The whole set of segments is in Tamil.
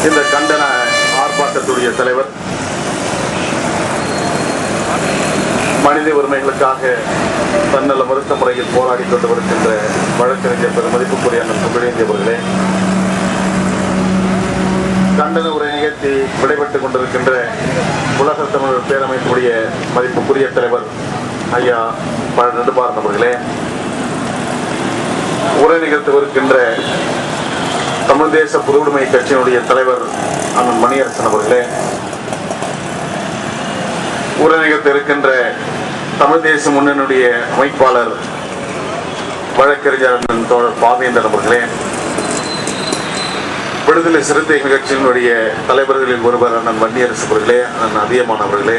இந்த கண்டன ஆர்ப்பாட்டத்துடைய தலைவர் மனித உரிமைகளுக்காக தன்னல மறுத்த முறையில் போராடி கொண்டு வருகின்ற வழக்கறிஞர் பெருமதிப்புக்குரிய அண்ணன் புகழேந்தி அவர்களே கண்டன உரை நிகழ்த்தி விடைபெற்றுக் கொண்டிருக்கின்ற உலக தமிழர் பேரமைப்புடைய மதிப்புக்குரிய தலைவர் ஐயா பழ நெடுபாரன் அவர்களே உரை நிகழ்த்தவிருக்கின்ற தமிழ் தேச புதுவுடைமை கட்சியினுடைய தலைவர் அண்ணன் மணியரசன் அவர்களே உரை இருக்கின்ற தமிழ் தேச முன்னணியுடைய அமைப்பாளர் வழக்கறிஞர் அண்ணன் தோழர் பாவேந்தர் அவர்களே விடுதலை சிறுத்தைகள் கட்சியினுடைய தலைவர்களில் ஒருவர் அண்ணன் வன்னியரசு அவர்களே அண்ணன் அதியமான் அவர்களே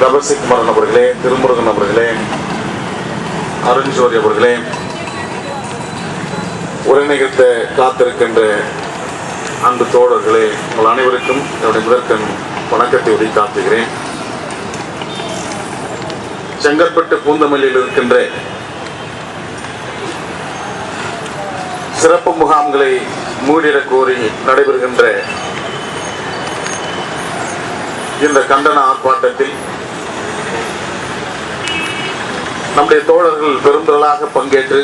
தபசிகுமாரன் அவர்களே திருமுருகன் அவர்களே அருண்ஜோதி அவர்களே உரை நிகழ்த்த காத்திருக்கின்ற அன்பு தோழர்களே உங்கள் அனைவருக்கும் என்னுடைய முதற்கண் வணக்கத்தை உரித்தாக்குகிறேன் செங்கற்பட்டு பூந்தமல்லியில் இருக்கின்ற சிறப்பு முகாம்களை மூடிடக் கோரி நடைபெறுகின்ற இந்த கண்டன ஆர்ப்பாட்டத்தில் நம்முடைய தோழர்கள் பெருந்தொழலாக பங்கேற்று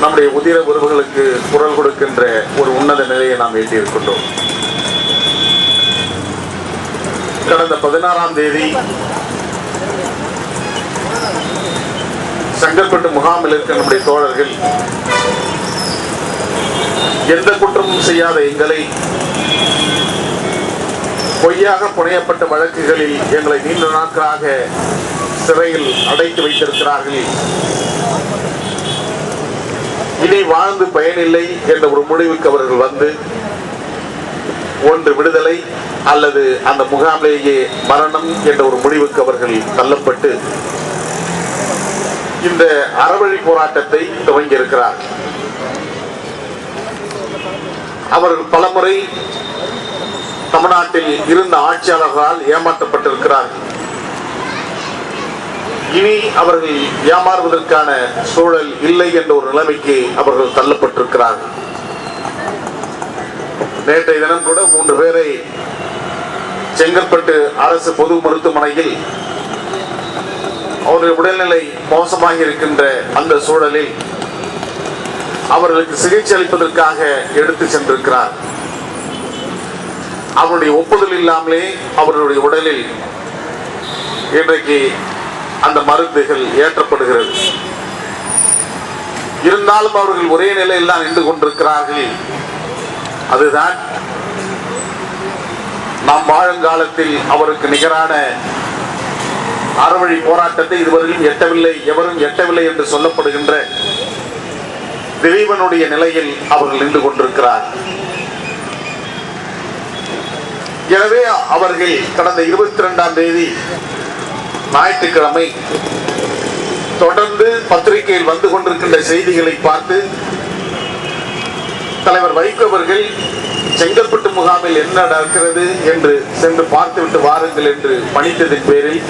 நம்முடைய உதிர உறவுகளுக்கு குரல் கொடுக்கின்ற ஒரு உன்னத நிலையை நாம் எட்டியிருக்கின்றோம். கடந்த பதினாறாம் தேதி செங்கல்பட்டு முகாமில் இருக்க நம்முடைய தோழர்கள் எந்த குற்றமும் செய்யாத எங்களை பொய்யாக புனையப்பட்ட வழக்குகளில் எங்களை நீண்ட நாட்களாக சிறையில் அடைத்து வைத்திருக்கிறார்கள். இதை வாழ்ந்து பயனில்லை என்ற ஒரு முடிவுக்கு அவர்கள் வந்து ஒன்று விடுதலை அல்லது அந்த முகாமிலேயே மரணம் என்ற ஒரு முடிவுக்கு அவர்கள் தள்ளப்பட்டு இந்த அறவழி போராட்டத்தை துவங்கி இருக்கிறார் அவர்கள் பலமுறை தமிழ்நாட்டில் இருந்த ஆட்சியாளர்களால் ஏமாற்றப்பட்டிருக்கிறார்கள். இனி அவர்கள் ஏமாறுவதற்கான சூழல் இல்லை என்ற ஒரு நிலைமைக்கு அவர்கள் தள்ளப்பட்டிருக்கிறார்கள் நேற்றைய தினம் கூட மூன்று பேரை செங்கல்பட்டு அரசு பொது மருத்துவமனையில் அவருடைய உடல்நிலை மோசமாக இருக்கின்ற அந்த சூழலில் அவர்களுக்கு சிகிச்சை அளிப்பதற்காக எடுத்து சென்றிருக்கிறார். அவருடைய ஒப்புதல் இல்லாமலே அவர்களுடைய உடலில் இன்றைக்கு அந்த மருந்துகள் ஏற்றப்படுகிறது. இருந்தாலும் அவர்கள் ஒரே நிலையில் தான் நின்று கொண்டிருக்கிறார்கள். அதுதான் நாம் வாழுங்காலத்தில் அவருக்கு நிகரான அறவழி போராட்டத்தை இதுவரையும் எட்டவில்லை எவரும் எட்டவில்லை என்று சொல்லப்படுகின்ற திலீபனுடைய நிலையில் அவர்கள் நின்று கொண்டிருக்கிறார். எனவே அவர்கள் கடந்த இருபத்தி ரெண்டாம் தேதி ஞாயிற்றுக்கிழமை தொடர்ந்து பத்திரிகையில் வந்து கொண்டிருக்கின்ற செய்திகளை பார்த்து தலைவர் வைகோ அவர்கள் செங்கல்பட்டு முகாமில் என்ன நடக்கிறது என்று சென்று பார்த்துவிட்டு வாருங்கள் என்று பணித்ததின் பேரில்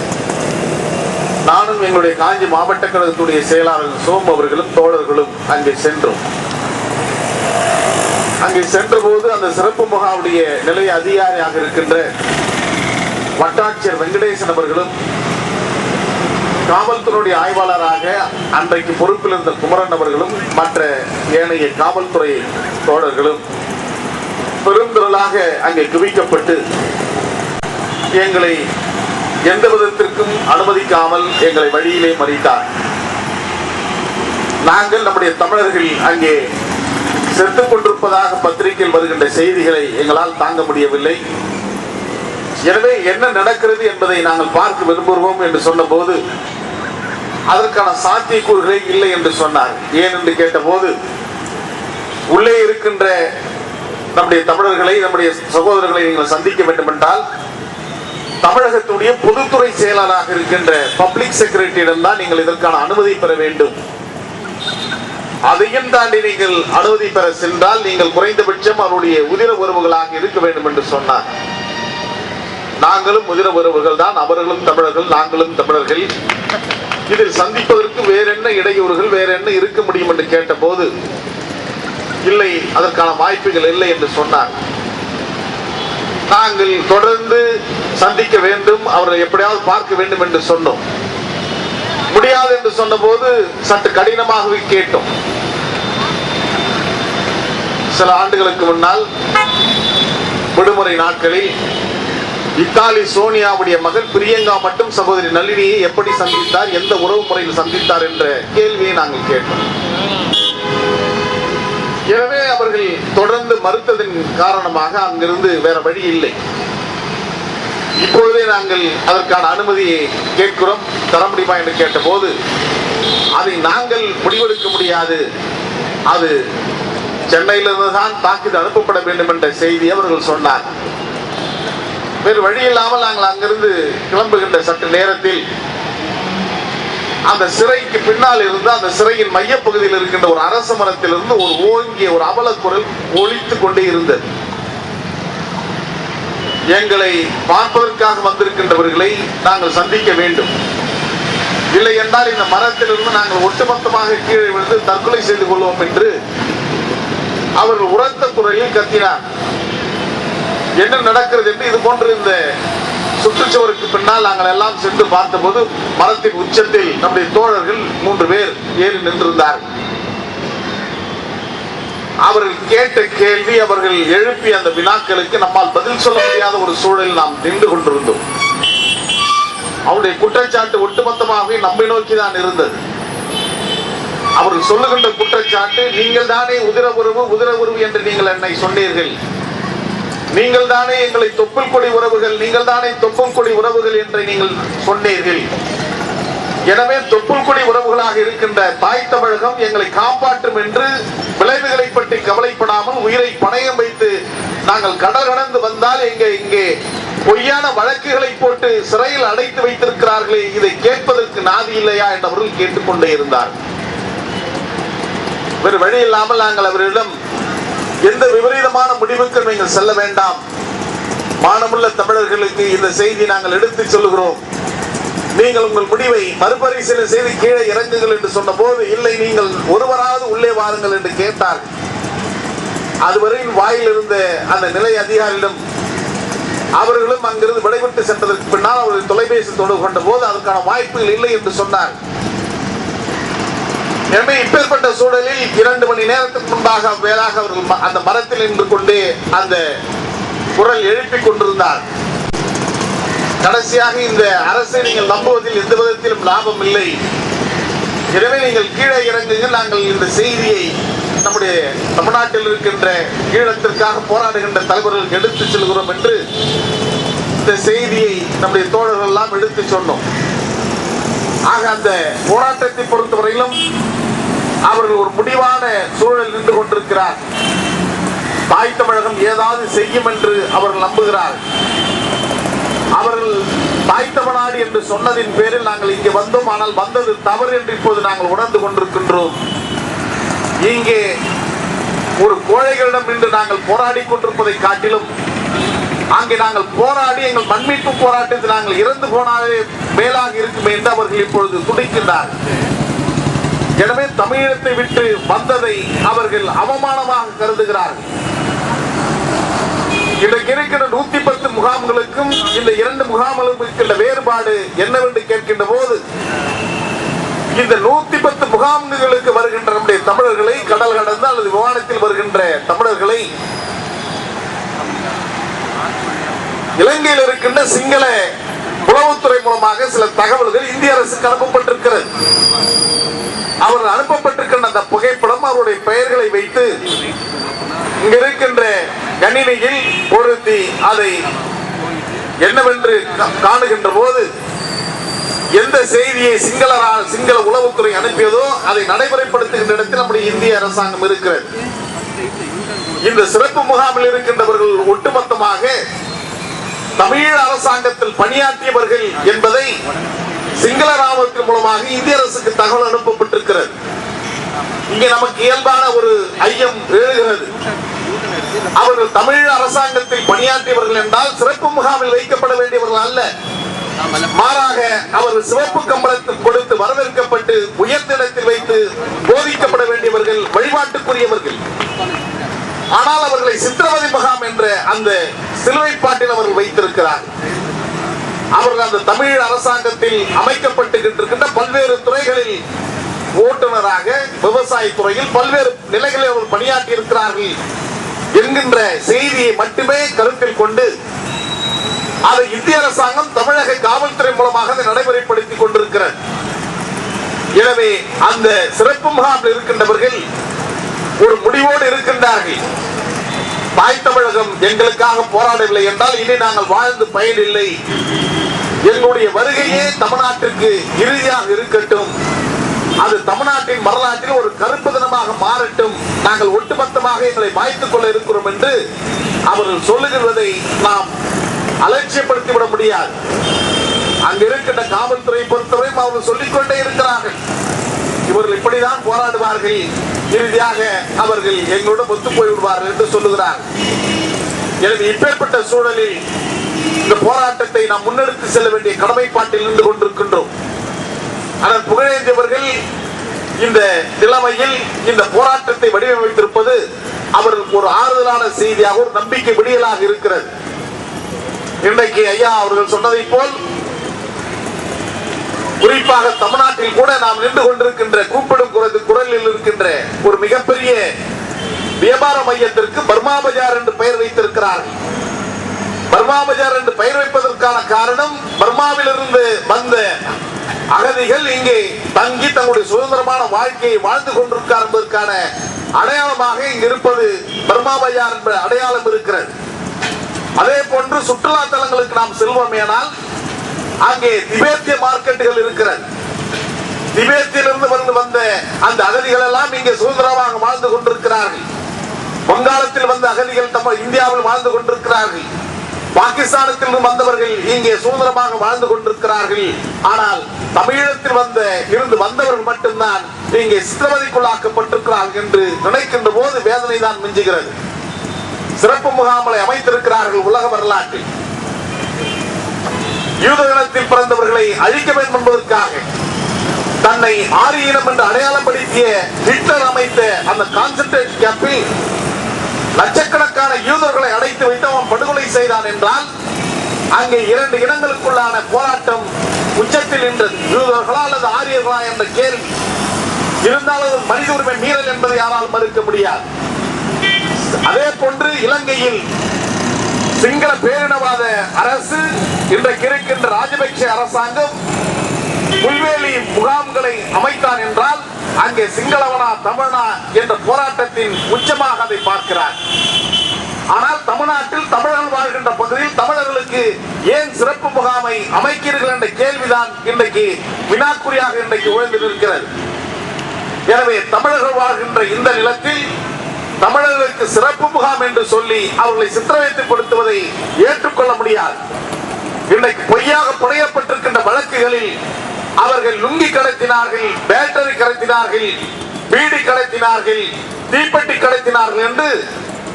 நானும் எங்களுடைய காஞ்சி மாவட்ட கழகத்துடைய செயலாளர் சோம் அவர்களும் தோழர்களும் அங்கே சென்றோம். அங்கே சென்றபோது அந்த சிறப்பு முகாமுடைய நிலைய அதிகாரியாக இருக்கின்ற வட்டாட்சியர் வெங்கடேசன் அவர்களும் காவல்துறையுடைய ஆய்வாளராக அன்றைக்கு பொறுப்பில் இருந்த குமரன் அவர்களும் மற்ற ஏனைய காவல்துறை தோழர்களும் பெருந்திரளாக அங்கே குவிக்கப்பட்டு எங்களை எந்த விதத்திற்கும் அனுமதிக்காமல் எங்களை வழியிலே மறித்தார். நாங்கள் நம்முடைய தமிழர்கள் அங்கே செத்துக் கொண்டிருப்பதாக பத்திரிகையில் வருகின்ற செய்திகளை எங்களால் தாங்க முடியவில்லை. எனவே என்ன நடக்கிறது என்பதை நாங்கள் பார்க்க விரும்புகிறோம் என்று சொன்னபோது அதற்கான சாத்தியக்கூறுகளே இல்லை என்று சொன்னார். ஏன் என்று கேட்டபோது உள்ளே இருக்கின்ற நம்முடைய தமிழர்களை நம்முடைய சகோதரர்களை நீங்கள் சந்திக்க வேண்டும் என்றால் தமிழகத்துடைய பொதுத்துறை செயலாளராக இருக்கின்ற பப்ளிக் செக்ரட்டரியிடம் தான் நீங்கள் இதற்கான அனுமதி பெற வேண்டும். அதையும் தாண்டி நீங்கள் அனுமதி பெற சென்றால் நீங்கள் குறைந்தபட்சம் அவருடைய உதிர உறவுகளாக இருக்க வேண்டும் என்று சொன்னார். நாங்களும் உதிர உறவுகள் தான் அவர்களும் தமிழர்கள் நாங்களும் தமிழர்கள் வேற என்ன வேற என்ன இருக்க முடியும் என்று கேட்டபோது இல்லை அதற்கான வாய்ப்புகள் இல்லை என்று சொன்னார். நாங்கள் தொடர்ந்து சந்திக்க வேண்டும் அவரை எப்படியாவது பார்க்க வேண்டும் என்று சொன்னோம். முடியாது என்று சொன்னபோது சற்று கடினமாகவே கேட்டோம். சில ஆண்டுகளுக்கு முன்னால் விடுமுறை நாட்களில் இத்தாலி சோனியாவுடைய மகள் பிரியங்கா மட்டும் சகோதரி நளினியை எப்படி சந்தித்தார் எந்த உறவு முறையில் சந்தித்தார் என்ற கேள்வியை நாங்கள் கேட்டோம். எனவே அவர்கள் தொடர்ந்து மறுத்ததன் காரணமாக அங்கிருந்து வேற வழி இல்லை. இப்பொழுதே நாங்கள் அதற்கான அனுமதியை கேட்கிறோம். தர முடியுமா என்று கேட்டபோது அதை நாங்கள் முடிவெடுக்க முடியாது. அது சென்னையிலிருந்து தான் தாக்குதல் அனுப்பப்பட வேண்டும் என்ற செய்தி அவர்கள் சொன்னார். வேறு வழி இல்லாமல் நாங்கள் அங்கிருந்து கிளம்புகின்ற சற்று நேரத்தில் அந்த சிறைக்கு பின்னால் இருந்து அந்த சிறையின் மையப்பகுதியில் இருக்கின்ற ஒரு அரச மரத்திலிருந்து ஒரு ஓங்கிய ஒரு அவலக்குரல் ஒலித்துக் கொண்டே இருந்தது. எங்களை பார்ப்பதற்காக வந்திருக்கின்றவர்களை நாங்கள் சந்திக்க வேண்டும். இல்லை என்றால் இந்த மரத்திலிருந்து நாங்கள் ஒட்டுமொத்தமாக கீழே விழுந்து தற்கொலை செய்து கொள்வோம் என்று அவர்கள் உரத்த குரலில் கத்தினார். என்ன நடக்கிறது என்று இது போன்று இந்த சுற்றுச்சுவருக்கு பின்னால் நாங்கள் எல்லாம் சென்று பார்த்தபோது மரத்தின் உச்சத்தில் நம்முடைய தோழர்கள் மூன்று பேர் ஏறி நின்றிருந்தார்கள் அவர்கள் கேட்ட கேள்வி அவர்கள் எழுப்பிய அந்த வினாக்களுக்கு நம்மால் பதில் சொல்ல முடியாத ஒரு சூழலில் நாம் நின்று கொண்டிருந்தோம். அவருடைய குற்றச்சாட்டு ஒட்டுமொத்தமாகவே நம்மை நோக்கி தான் இருந்தது. அவர்கள் சொல்லுகின்ற குற்றச்சாட்டு நீங்கள் தானே உதிர உறவு உதிர உறவு என்று நீங்கள் என்னை சொன்னீர்கள். நீங்கள் தானே எங்களை தொப்புள் கொடி உறவுகள் நீங்கள் தானே தொப்புள் கொடி உறவுகள் என்று நீங்கள் சொன்னீர்கள். எனவே தொப்புள் கொடி உறவுகளாக இருக்கின்ற தாய் தமிழகம் எங்களை காப்பாற்றும் என்று விளைவுகளை பற்றி கவலைப்படாமல் உயிரை பணயம் வைத்து நாங்கள் கடல் கடந்து வந்தால் எங்க இங்கே பொய்யான வழக்குகளை போட்டு சிறையில் அடைத்து வைத்திருக்கிறார்களே இதை கேட்பதற்கு நாதி இல்லையா என்று அவர்கள் கேட்டுக்கொண்டே இருந்தார் வேறு வழி இல்லாமல் நாங்கள் அவரிடம் எந்த விபரீதமான முடிவுக்கு நீங்கள் செல்ல வேண்டாம். மானமுள்ள தமிழர்களுக்கு இந்த செய்தி நாங்கள் எடுத்துச் சொல்லுகிறோம். நீங்கள் உங்கள் முடிவை மறுபரிசீலனை செய்து கீழே இறங்குங்கள் என்று சொன்ன போது இல்லை நீங்கள் ஒருவராவது உள்ளே வாருங்கள் என்று கேட்டார். அதுவரையில் வாயில் இருந்த அந்த நிலை அதிகாரியிடம் அவர்களும் அங்கிருந்து விடைபெற்று சென்றதற்கு பின்னால் அவர்கள் தொலைபேசி தொடர்பு கொண்ட போது அதற்கான வாய்ப்புகள் இல்லை என்று சொன்னார். எனவே இப்பேற்பட்ட சூழலில் இரண்டு மணி நேரத்துக்கு முன்பாக வேளாக அவர்கள் ம- அந்த மரத்தில் நின்று கொண்டு அந்த குரல் எழுப்பிக் கொண்டிருந்தார். கடைசியாக இந்த அரசை நீங்கள் நம்புவதில் எந்த விதத்திலும் லாபம் இல்லை. எனவே நீங்கள் கீழே இறங்குங்கள். நாங்கள் இந்த செய்தியை நம்முடைய தமிழ்நாட்டில் இருக்கின்ற ஈழத்திற்காக போராடுகின்ற தலைவர்களுக்கு எடுத்துச் செல்கிறோம் என்று இந்த செய்தியை நம்முடைய தோழர்கள் எல்லாம் எடுத்து சொன்னோம். ஆக அந்த போராட்டத்தை பொறுத்தவரையிலும் அவர்கள் ஒரு முடிவான சூழல் நின்று கொண்டிருக்கிறார். தாய் தமிழகம் ஏதாவது செய்யும் என்று அவர்கள் நம்புகிறார் அவர்கள் தாய் தமிழ்நாடு என்று சொன்னதின் பேரில் நாங்கள் இங்கே வந்தோம். ஆனால் வந்தது தவறு என்று இப்போது நாங்கள் உணர்ந்து கொண்டிருக்கின்றோம். இங்கே ஒரு கோழைகளிடம் நின்று நாங்கள் போராடி கொண்டிருப்பதை காட்டிலும் அங்கே நாங்கள் போராடி எங்கள் மண்மீட்பு போராட்டத்தில் நாங்கள் இறந்து போனாலே மேலாக இருக்குமே என்று அவர்கள் இப்பொழுது துடிக்கின்றார்கள். எனவே தமிழகத்தை விட்டு வந்ததை அவர்கள் அவமானமாக கருதுகிறார்கள். இன்றைக்கு இருக்கிற நூத்தி பத்து முகாம்களுக்கும் இந்த இரண்டு முகாம்களுக்கும் இருக்கின்ற வேறுபாடு என்னவென்று கேட்கின்ற போது இந்த நூத்தி பத்து முகாம்களுக்கு வருகின்ற நம்முடைய தமிழர்களை கடல் கடந்த அல்லது விமானத்தில் வருகின்ற தமிழர்களை இலங்கையில் இருக்கின்ற சிங்கள உளவுத்துறை மூலமாக சில தகவல்கள் இந்திய அரசுக்கு அனுப்பப்பட்டிருக்கிறது. அவர் அனுப்பப்பட்டிருக்கின்ற அந்த புகைப்படம் அவருடைய பெயர்களை வைத்து இங்க இருக்கின்ற கணினியில் பொருத்தி அதை என்னவென்று காணுகின்ற போது எந்த செய்தியை சிங்கள சிங்கள உளவுத்துறை அனுப்பியதோ அதை நடைமுறைப்படுத்துகின்ற இடத்தில் நம்முடைய இந்திய அரசாங்கம் இருக்கிறது. இந்த சிறப்பு முகாமில் இருக்கின்றவர்கள் ஒட்டுமொத்தமாக தமிழ் அரசாங்கத்தில் பணியாற்றியவர்கள் என்பதை சிங்கள ராணுவத்தின் மூலமாக இந்திய அரசுக்கு தகவல் அனுப்பப்பட்டிருக்கிறது. இங்கே நமக்கு இயல்பான ஒரு ஐயம் எழுகிறது. அவர்கள் தமிழ் அரசாங்கத்தில் பணியாற்றியவர்கள் என்றால் சிறப்பு முகாமில் வைக்கப்பட வேண்டியவர்கள் அல்ல. மாறாக அவர்கள் சிவப்பு கம்பளத்தில் கொடுத்து வரவேற்கப்பட்டு உயர்ந்த இடத்தில் வைத்து போதிக்கப்பட வேண்டியவர்கள் வழிபாட்டுக்குரியவர்கள். ஆனால் அவர்களை சித்திரவதை முகாம் என்ற அந்த சிலுவைப்பாட்டில் அவர்கள் வைத்திருக்கிறார். அவர்கள் அந்த தமிழ் அரசாங்கத்தில் அமைக்கப்பட்டுகின்ற பல்வேறு துறைகளில் ஓட்டுநராக விவசாய துறையில் பல்வேறு நிலைகளில் அவர்கள் பணியாற்றி இருக்கிறார்கள் என்கின்ற செய்தியை மட்டுமே கருத்தில் கொண்டு அதை இந்திய அரசாங்கம் தமிழக காவல்துறை மூலமாக அதை நடைமுறைப்படுத்திக் கொண்டிருக்கிறது. எனவே அந்த சிறப்பு முகாமில் இருக்கின்றவர்கள் ஒரு முடிவோடு இருக்கின்றார்கள். தாய் தமிழகம் எங்களுக்காக போராடவில்லை என்றால் இனி நாங்கள் வாழ்ந்து பயனில்லை எங்களுடைய வருகையே தமிழ்நாட்டிற்கு இறுதியாக இருக்கட்டும். அது தமிழ்நாட்டின் வரலாற்றில் ஒரு கருப்பு தினமாக மாறட்டும். நாங்கள் ஒட்டுமொத்தமாக எங்களை மாய்த்துக் கொள்ள இருக்கிறோம் என்று அவர்கள் சொல்லுகிறதை நாம் அலட்சியப்படுத்தி விட முடியாது. அங்கு இருக்கின்ற காவல்துறை பொறுத்தவரையும் அவர்கள் சொல்லிக்கொண்டே இருக்கிறார்கள். இவர்கள் இப்படிதான் போராடுவார்கள். இறுதியாக அவர்கள் எங்களோட ஒத்து போய்விடுவார்கள் என்று சொல்லுகிறார். எனவே இப்பேற்பட்ட சூழலில் இந்த போராட்டத்தை நாம் முன்னெடுத்து செல்ல வேண்டிய கடமைப்பாட்டில் நின்று கொண்டிருக்கின்றோம். ஆனால் புகழேந்தியவர்கள் இந்த நிலைமையில் இந்த போராட்டத்தை வடிவமைத்திருப்பது அவர்களுக்கு ஒரு ஆறுதலான செய்தியாக ஒரு நம்பிக்கை விடியலாக இருக்கிறது. இன்றைக்கு ஐயா அவர்கள் சொன்னதை போல் குறிப்பாக தமிழ்நாட்டில் கூட நாம் நின்று கொண்டிருக்கின்ற கூப்பிடும் குரல் குரலில் இருக்கின்ற ஒரு மிகப்பெரிய வியாபார மையத்திற்கு பர்மா பஜார் என்று பெயர் வைத்திருக்கிறார்கள். பர்மா பஜார் என்று பெயர் வைப்பதற்கான காரணம் பர்மாவிலிருந்து வந்த அகதிகள் இங்கே தங்கி தங்களுடைய சுதந்திரமான வாழ்க்கையை வாழ்ந்து கொண்டிருக்கார் என்பதற்கான அடையாளமாக இங்கு இருப்பது பர்மா பஜார் என்ற அடையாளம் இருக்கிறது. அதே போன்று சுற்றுலா தலங்களுக்கு நாம் செல்வோமேனால் அங்கே திபேத்திய மார்க்கெட்டுகள் இருக்கிறது. திபேத்தியிலிருந்து வந்து வந்த அந்த அகதிகள் எல்லாம் இங்கே சுதந்திரமாக வாழ்ந்து கொண்டிருக்கிறார்கள். வங்காளத்தில் வந்த அகதிகள் நம்ம இந்தியாவில் வாழ்ந்து கொண்டிருக்கிறார்கள். பாகிஸ்தானத்தில் வந்தவர்கள் இங்கே சுதந்திரமாக வாழ்ந்து கொண்டிருக்கிறார்கள். ஆனால் தமிழகத்தில் வந்த இருந்து வந்தவர்கள் மட்டும்தான் இங்கே சித்திரவதைக்குள்ளாக்கப்பட்டிருக்கிறார்கள் என்று நினைக்கின்ற போது வேதனை தான் மிஞ்சுகிறது. சிறப்பு முகாம்களை அமைத்திருக்கிறார்கள் உலக வரலாற்றில். யூத இனத்தில் பிறந்தவர்களை அழிக்க வேண்டும் என்பதற்காக தன்னை ஆரிய இனம் என்று அடையாளப்படுத்திய ஹிட்லர் அமைத்த அந்த கான்சென்ட்ரேட் கேம்பில் லட்சக்கணக்கான யூதர்களை அடைத்து வைத்து அவன் படுகொலை செய்தான் என்றால் அங்கே இரண்டு இடங்களுக்குள்ளான போராட்டம் உச்சத்தில் நின்றது. யூதர்களா அல்லது ஆரியர்களா என்ற கேள்வி. இருந்தாலும் அது மனித உரிமை மீறல் என்பதை யாரால் மறுக்க முடியாது. அதே போன்று இலங்கையில் சிங்கள பேரினவாத அரசு இன்றைக்கு இருக்கின்ற ராஜபக்ஷ அரசாங்கம் புல்வேலி முகாம்களை அமைத்தான் என்றால் அங்கே சிங்களவனா தமிழனா என்ற போராட்டத்தின் உச்சமாக அதை பார்க்கிறார். ஆனால் தமிழ்நாட்டில் தமிழர்கள் வாழ்கின்ற பகுதியில் தமிழர்களுக்கு ஏன் சிறப்பு முகாமை அமைக்கிறீர்கள் என்ற கேள்விதான் இன்றைக்கு வினாக்குறியாக இன்றைக்கு உழைந்து நிற்கிறது. எனவே தமிழர்கள் வாழ்கின்ற இந்த நிலத்தில் தமிழர்களுக்கு சிறப்பு முகாம் என்று சொல்லி அவர்களை சித்திரவைத்துப்படுத்துவதை ஏற்றுக்கொள்ள முடியாது. இன்றைக்கு பொய்யாக புனையப்பட்டிருக்கின்ற வழக்குகளில் அவர்கள் லுங்கி கடத்தினார்கள் பேட்டரி கடத்தினார்கள் பீடி கடத்தினார்கள் தீப்பெட்டி கடத்தினார்கள் என்று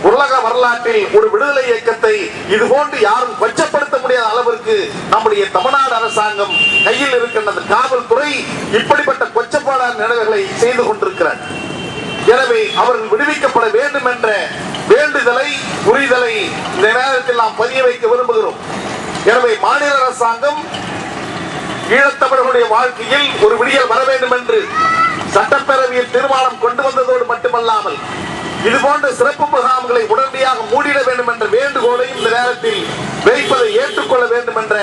உலக வரலாற்றில் ஒரு விடுதலை இயக்கத்தை இது போன்று யாரும் கொச்சப்படுத்த முடியாத அளவிற்கு நம்முடைய தமிழ்நாடு அரசாங்கம் கையில் இருக்கின்ற காவல்துறை இப்படிப்பட்ட கொச்சப்பாடான நிலைகளை செய்து கொண்டிருக்கிறார் எனவே அவர்கள் விடுவிக்கப்பட வேண்டும் என்ற வேண்டுதலை புரிதலை இந்த நேரத்தில் நாம் பதிய வைக்க விரும்புகிறோம். எனவே மாநில அரசாங்கம் ஈழத்தமிழர்களுடைய வாழ்க்கையில் ஒரு விடியல் வர வேண்டும் என்று சட்டப்பேரவையில் தீர்மானம் கொண்டு வந்ததோடு மட்டுமல்லாமல் இது போன்ற சிறப்பு முகாம்களை உடனடியாக மூடிட வேண்டும் என்ற வேண்டுகோளையும் இந்த நேரத்தில் வைப்பதை ஏற்றுக்கொள்ள வேண்டும் என்ற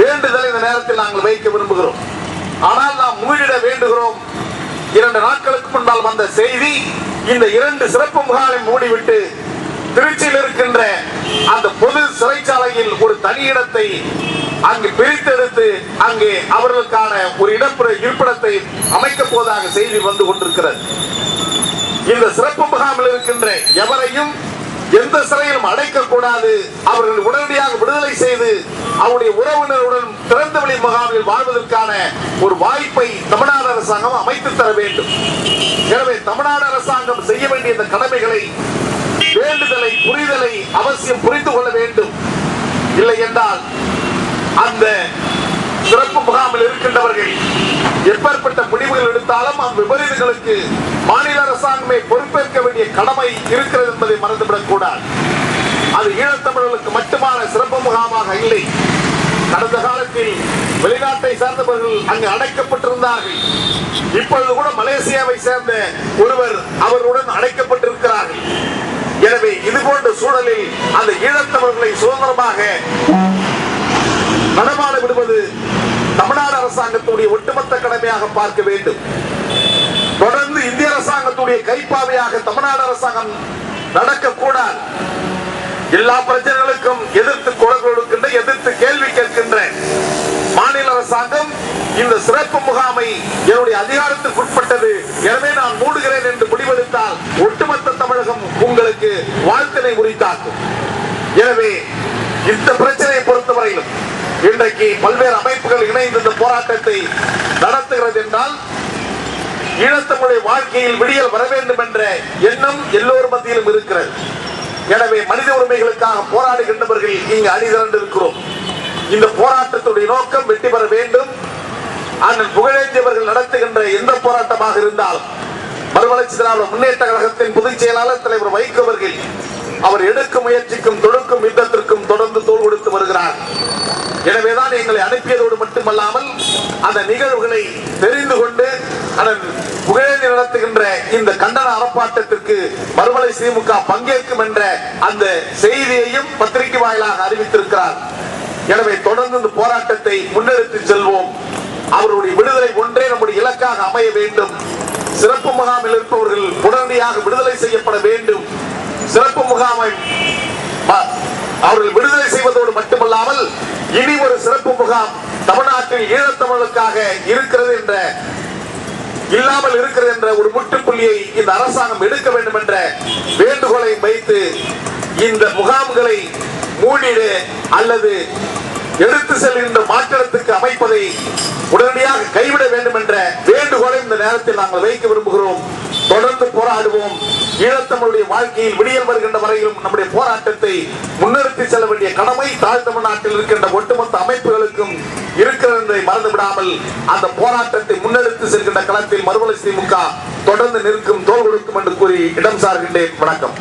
வேண்டுதலை இந்த நேரத்தில் நாங்கள் வைக்க விரும்புகிறோம். ஆனால் நாம் மூடிட வேண்டுகிறோம். இரண்டு நாட்களுக்கு முன்னால் வந்த செய்தி இந்த இரண்டு சிறப்பு முகாமை மூடிவிட்டு திருச்சியில் இருக்கின்ற அந்த பொது சிறைச்சாலையில் ஒரு தனி இடத்தை அங்கு பிரித்தெடுத்து அங்கே அவர்களுக்கான ஒரு இடப்புற இருப்பிடத்தை அமைக்க போதாக செய்தி வந்து கொண்டிருக்கிறது. இந்த சிறப்பு முகாமில் இருக்கின்ற எவரையும் எந்த சிறையிலும் அடைக்க கூடாது அவர்கள் உடனடியாக விடுதலை செய்து அவருடைய உறவினருடன் திறந்த வெளி முகாமில் வாழ்வதற்கான ஒரு வாய்ப்பை தமிழ்நாடு அரசாங்கம் அமைத்து தர வேண்டும். எனவே தமிழ்நாடு அரசாங்கம் செய்ய வேண்டிய இந்த கடமைகளை வேண்டுதலை புரிதலை அவசியம் புரிந்து கொள்ள வேண்டும். இல்லை என்றால் அந்த சிறப்பு முகாமில் இருக்கின்றவர்கள் எப்பேற்பட்ட முடிவுகள் எடுத்தாலும் அவ்விபரீதங்களுக்கு மாநில அரசாங்கமே பொறுப்பேற்க வேண்டிய கடமை இருக்கிறது என்பதை மறந்துவிடக் கூடாது அது ஈழத்தமிழர்களுக்கு மட்டுமான சிறப்பு முகாமாக இல்லை. கடந்த காலத்தில் வெளிநாட்டை சார்ந்தவர்கள் அங்கு அடைக்கப்பட்டிருந்தார்கள். இப்பொழுது கூட மலேசியாவை சேர்ந்த ஒருவர் அவருடன் அடைக்கப்பட்டிருக்கிறார்கள். எனவே இது போன்ற சூழலில் அந்த ஈழத்தமிழர்களை சுதந்திரமாக நடமாட விடுவது தமிழ்நாடு அரசாங்கத்துடைய ஒட்டுமொத்த கடமையாக பார்க்க வேண்டும். தொடர்ந்து இந்திய அரசாங்கத்துடைய கைப்பாவையாக தமிழ்நாடு அரசாங்கம் நடக்கக்கூடாது. எல்லா பிரச்சனைகளுக்கும் எதிர்த்து குரல் கொடுக்கின்ற எதிர்த்து கேள்வி கேட்கின்ற மாநில அரசாங்கம் இந்த சிறப்பு முகாமை என்னுடைய அதிகாரத்துக்கு உட்பட்டது. எனவே நான் மூடுகிறேன் என்று முடிவெடுத்தால் ஒட்டுமொத்த தமிழகம் உங்களுக்கு வாழ்த்தினை உரித்தாக்கும். எனவே இந்த பிரச்சனையை பொறுத்தவரையிலும் இன்றைக்கு பல்வேறு அமைப்புகள் இணைந்து இந்த போராட்டத்தை நடத்துகிறது என்றால் ஈழத்தமிழுடைய வாழ்க்கையில் விடியல் வர வேண்டும் என்ற எண்ணம் எல்லோர் மத்தியிலும் இருக்கிறது. எனவே மனித உரிமைகளுக்காக போராடுகின்றவர்கள் இங்கு அணிதிரண்டிருக்கிறோம். இந்த போராட்டத்துடைய நோக்கம் வெற்றி பெற வேண்டும். அண்ணன் புகழேந்தியவர்கள் நடத்துகின்ற எந்த போராட்டமாக இருந்தாலும் மறுமலர்ச்சி திராவிட முன்னேற்ற கழகத்தின் பொதுச் செயலாளர் தலைவர் வைகோ அவர்கள் அவர் எடுக்கும் முயற்சிக்கும் தொடுக்கும் யுத்தத்திற்கும் தொடர்ந்து தோல் கொடுத்து வருகிறார். எனவேதான் எங்களை அனுப்பியதோடு மட்டுமல்லாமல் அந்த நிகழ்வுகளை தெரிந்து கொண்டு புகழேந்தி நடத்துகின்ற இந்த கண்டன ஆர்ப்பாட்டத்திற்கு மறுமலை திமுக பங்கேற்கும் என்ற அந்த செய்தியையும் பத்திரிகை வாயிலாக அறிவித்திருக்கிறார். எனவே தொடர்ந்து இந்த போராட்டத்தை முன்னெடுத்து செல்வோம். அவருடைய விடுதலை ஒன்றே நம்முடைய இலக்காக அமைய வேண்டும். சிறப்பு முகாமில் இருப்பவர்கள் உடனடியாக விடுதலை செய்யப்பட வேண்டும். சிறப்பு முகாமை அவர்கள் விடுதலை செய்வதோடு மட்டுமல்லாமல் இனி ஒரு சிறப்பு முகாம் தமிழ்நாட்டில் ஈழத்தமிழர்களுக்காக இருக்கிறது என்ற இல்லாமல் இருக்கிறது என்ற ஒரு முட்டுப்புள்ளியை இந்த அரசாங்கம் எடுக்க வேண்டும் என்ற வேண்டுகோளை வைத்து இந்த முகாம்களை மூடிடு அல்லது எடுத்து செல்கின்ற மாற்றத்துக்கு அமைப்பதை உடனடியாக கைவிட வேண்டும் என்ற வேண்டுகோளை இந்த நேரத்தில் நாங்கள் வைக்க விரும்புகிறோம். தொடர்ந்து போராடுவோம். ஈழத்தமிழுடைய வாழ்க்கையில் விடியல் வருகின்ற வரையிலும் நம்முடைய போராட்டத்தை முன்னெடுத்து செல்ல வேண்டிய கடமை தாழ் தமிழ்நாட்டில் இருக்கின்ற ஒட்டுமொத்த அமைப்புகளுக்கும் இருக்கிறதை மறந்துவிடாமல் மறந்து விடாமல் அந்த போராட்டத்தை முன்னெடுத்து செல்கின்ற களத்தில் மறுமலர்ச்சி திமுக தொடர்ந்து நிற்கும் தோல் கொடுக்கும் என்று கூறி இடம் சார்கின்றேன். வணக்கம்.